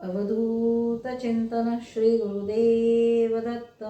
अवधूत चिंतन श्री गुरुदेव दत्त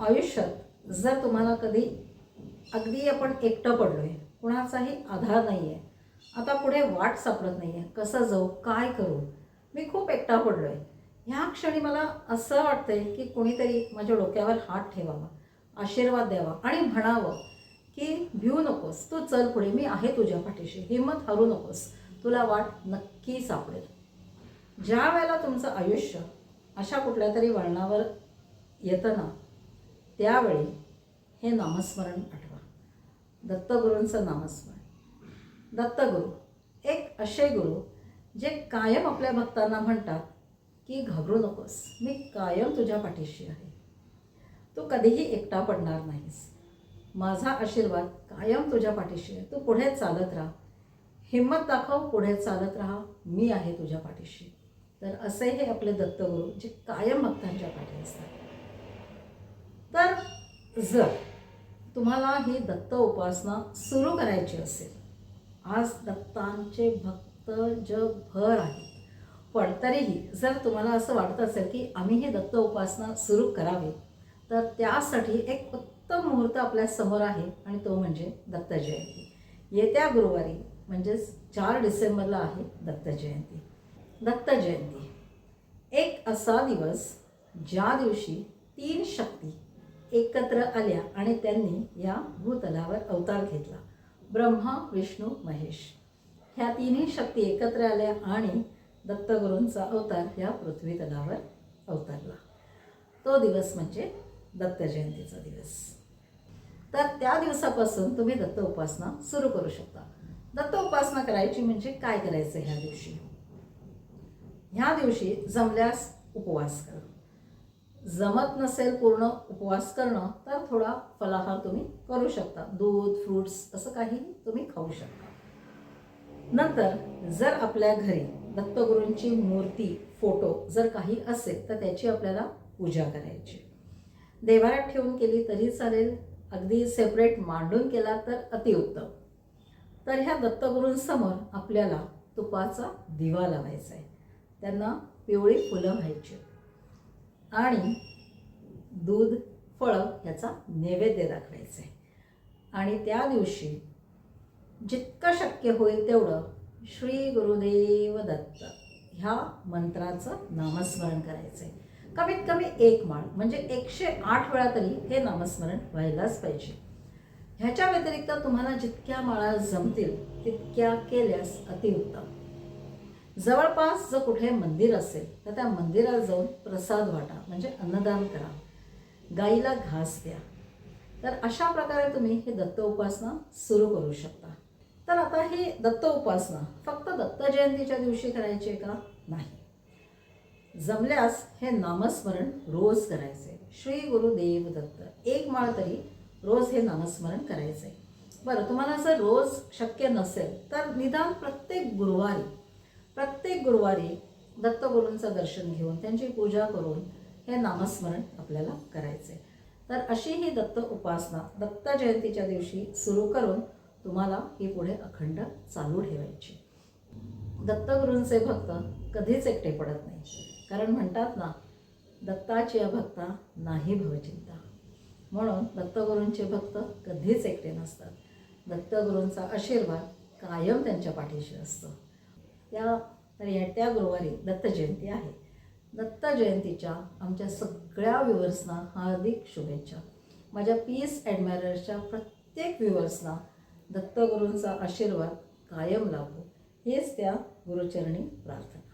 आयुष्यात जर तुम्हाला कधी अगदी आपण एकटं पडलोय कुणाचाही आधार नाही आहे आता पुढे वाट सापडत नाही आहे कसं जाऊ काय करू मी खूप एकटा पडलो आहे ह्या क्षणी मला असं वाटतंय की कोणीतरी माझ्या डोक्यावर हात ठेवावा आशीर्वाद द्यावा आणि म्हणावं की भिऊ नकोस तू चल पुढे मी आहे तुझ्या पाठीशी हिंमत हरू नकोस तुला वाट नक्की सापडेल. ज्या वेळेला तुमचं आयुष्य अशा कुठल्या तरी वळणावर येतं ना त्यावेळी हे नामस्मरण आठवा. दत्तगुरूंचं नामस्मरण. दत्तगुरू एक असे गुरु जे कायम आपल्या भक्तांना म्हणतात की घाबरू नकोस मी कायम तुझ्या पाठीशी आहे. तू कधीही एकटा पडणार नाहीस. माझा आशीर्वाद कायम तुझ्या पाठीशी आहे. तू पुढे चालत राहा. हिंमत दाखव पुढे चालत राहा. मी आहे तुझ्या पाठीशी. तर असे हे आपले दत्तगुरू जे कायम भक्तांच्या पाठी असतात. तर जर तुम्हाला ही दत्त उपासना सुरू करायची असेल आज दत्तांचे भक्त जगभर आहेत. पण तरीही जर तुम्हाला असं वाटत असेल की आम्ही ही दत्त उपासना सुरू करावी तर त्यासाठी एक उत्तम मुहूर्त आपल्यासमोर आहे आणि तो म्हणजे दत्त जयंती येत्या गुरुवारी म्हणजेच चार डिसेंबरला आहे दत्त जयंती दत्त जयंती एक असा दिवस ज्या दिवशी तीन शक्ती एकत्र आल्या आणि त्यांनी या भूतलावर अवतार घेतला. ब्रह्मा विष्णू महेश. ह्या तिन्ही शक्ती एकत्र आल्या आणि दत्तगुरूंचा अवतार या पृथ्वीतलावर अवतारला अवतरला. तो दिवस म्हणजे दत्त जयंतीचा दिवस. तर त्या दिवसापासून तुम्ही दत्त उपासना सुरू करू शकता. दत्त उपासना करायची म्हणजे काय करायचं ह्या दिवशी? ह्या दिवशी जमल्यास उपवास करा. जमत नसेल पूर्ण उपवास करणं तर थोडा फलाहार तुम्ही करू शकता. दूध फ्रुट्स असं काही तुम्ही खाऊ शकता. नंतर जर आपल्या घरी दत्तगुरूंची मूर्ती फोटो जर काही असेल तर त्याची आपल्याला पूजा करायची. देवाऱ्यात ठेवून केली तरी चालेल. अगदी सेपरेट मांडून केला तर अतिउत्तम. तर ह्या दत्तगुरूंसमोर आपल्याला तुपाचा दिवा लावायचा आहे त्यांना पिवळी फुलं व्हायची. आणि दूध फळं याचा नैवेद्य दाखवायचं आहे आणि त्या दिवशी जितकं शक्य होईल तेवढं श्री गुरुदेव दत्त ह्या मंत्राचं नामस्मरण करायचं आहे कमीत कमी एक माळ म्हणजे एकशे आठ वेळा तरी हे नामस्मरण व्हायलाच पाहिजे. ह्याच्या व्यतिरिक्त तुम्हाला जितक्या माळा जमतील तितक्या केल्यास अतिउत्तम जवळपास जर कुठे मंदिर असेल तर त्या मंदिरात जाऊन प्रसाद वाटा म्हणजे अन्नदान करा. गाईला घास द्या. तर अशा प्रकारे तुम्ही हे दत्त उपासना सुरू करू शकता. तर आता ही दत्त उपासना फक्त दत्त जयंतीच्या दिवशी करायची आहे का? नाही. जमल्यास हे नामस्मरण रोज करायचे. श्री गुरुदेव दत्त. एक माळ तरी रोज हे नामस्मरण करायचे. बरं तुम्हाला जर रोज शक्य नसेल तर निदान प्रत्येक गुरुवारी प्रत्येक गुरुवारी दत्तगुरूंचं दर्शन घेऊन त्यांची पूजा करून हे नामस्मरण आपल्याला करायचे. तर अशी ही दत्त उपासना दत्त जयंतीच्या दिवशी सुरू करून तुम्हाला ही पुढे अखंड चालू ठेवायची. दत्तगुरूंचे भक्त कधीच एकटे पडत नाही. कारण म्हणतात ना दत्ताची अभक्ता नाही भवचिंता म्हणून दत्तगुरूंचे भक्त कधीच एकटे नसतात. दत्तगुरूंचा आशीर्वाद कायम त्यांच्या पाठीशी असतो. त्या तर येत्या गुरुवारी दत्त जयंती आहे. दत्त जयंतीच्या आमच्या सगळ्या व्ह्युअर्सना हार्दिक शुभेच्छा. माझ्या पीस ॲडमायरर्सच्या प्रत्येक व्ह्युअर्सना दत्तगुरूंचा आशीर्वाद कायम लाभो. हेच त्या गुरुचरणी प्रार्थना.